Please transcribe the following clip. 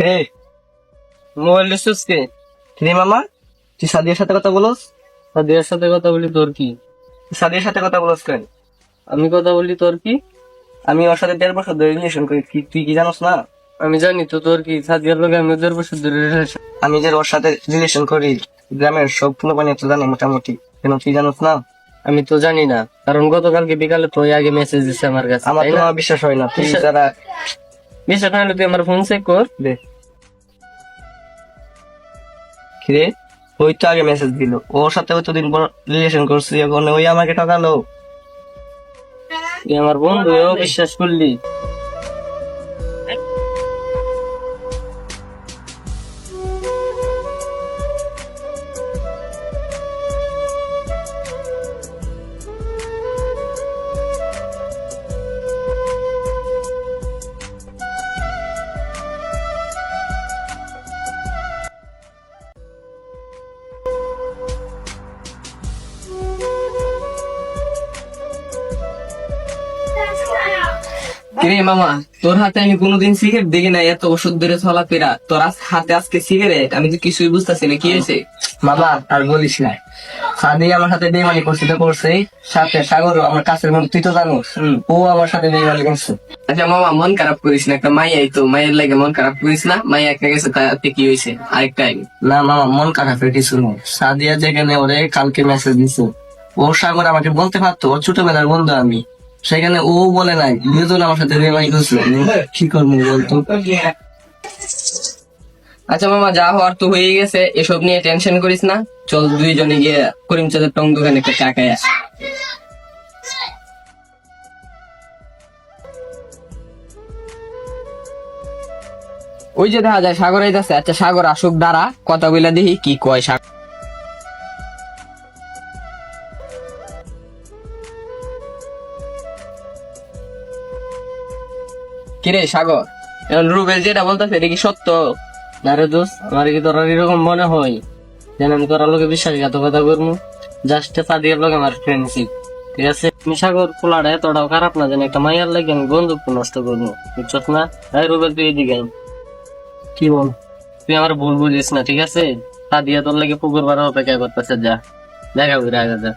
হে mobile লিখছিস কে? রে মামা তুই সাদিয়ার সাথে কথা বলস। সাদিয়ার সাথে কথা বলি তোর কি? সাদিয়ার সাথে কথা বলস কেন? আমি কথা বলি তোর কি? আমি ওর সাথে দেড় বছর ধরে রিলেশন করি কি- তুই কি জানোস না? আমি জানি তো তোর কি সাদিয়ার লোক আমি দেড় বছর ধরে relation- আমি যে ওর সাথে রিলেশন করি গ্রামের সব কোনো পানি তো জানে মোটামুটি। কেন তুই জানোস না? আমি তো জানি না কারণ গতকালকে বিকালে তো আগে মেসেজ দিছে আমার কাছে আমার তো বিশ্বাস হয় না তুই যারা বিশ্বাস না তুই আমার ফোন চেক কর। দে। কিরে ওই তো আগে মেসেজ দিল। ওর সাথে ওই তো দিন পর রিলেশন করছি, এখন ওই আমাকে ঠকালো। আমার বন্ধু বিশ্বাস করলি। কিরে মামা তোর হাতে আমি কোনোদিন সিগারেট দেখি নাই এত ওষুধ ধরে চলাফেরা তোর হাতে আজকে সিগারেট আমি তো কিছুই বুঝতেছি না কি হয়েছে? বাবা আর বলিস না। সাদি আমার সাথে বেমানি করছে তো করছে। সাথে সাগর আমার কাছের বন্ধু তুই তো জানোস। ও আমার সাথে বেমানি করছে। আচ্ছা মামা মন খারাপ করিস না একটা মাইয়াই তো মায়ের লাগে মন খারাপ করিস না। মাইয়া একটা গেছে তাতে কি হয়েছে? আরেকটা না মামা মন খারাপের কিছু নেই। সাদিয়া যেখানে ওরে কালকে মেসেজ দিছে। ও সাগর আমাকে বলতে পারতো ওর ছোটবেলার বন্ধু আমি। সেখানে ও বলে নাই দুজন আমার সাথে বেমানি করছে। কি করব বলতো? আচ্ছা মামা, যা হওয়ার তো হয়ে গেছে, এসব নিয়ে টেনশন করিস না। চল দুইজনে গিয়ে করিম চাঁদের টং দোকানে একটা খাই আসি। ওই যে দেখা যায়, সাগর আইতাছে। আচ্ছা সাগর আসুক, দাঁড়া, কথা বলে দেখি কি কয় সাগর। কিরে সাগর? এখন রুবেল যেটা বলতেছে এটা কি সত্য? আরে দোস্ত আমার কি তোর এরকম মনে হয়? যেন আমি তোর লোকে বিশ্বাসঘাতকতা করব। জাস্ট সাদিয়ার লোক আমার ফ্রেন্ডশিপ ঠিক আছে? সাগর পোলাটা এতটাও খারাপ না জানি একটা মাইয়ার লাগে আমি বন্ধুত্ব নষ্ট করব। বুঝছস না? এই রুবেল তুই এদিকে। কি বল? তুই আমার ভুল বুঝিস না ঠিক আছে? সাদিয়া তোর লাগে পুকুর পাড়া অপেক্ষা করতেছে যা। দেখা করে আগে যা।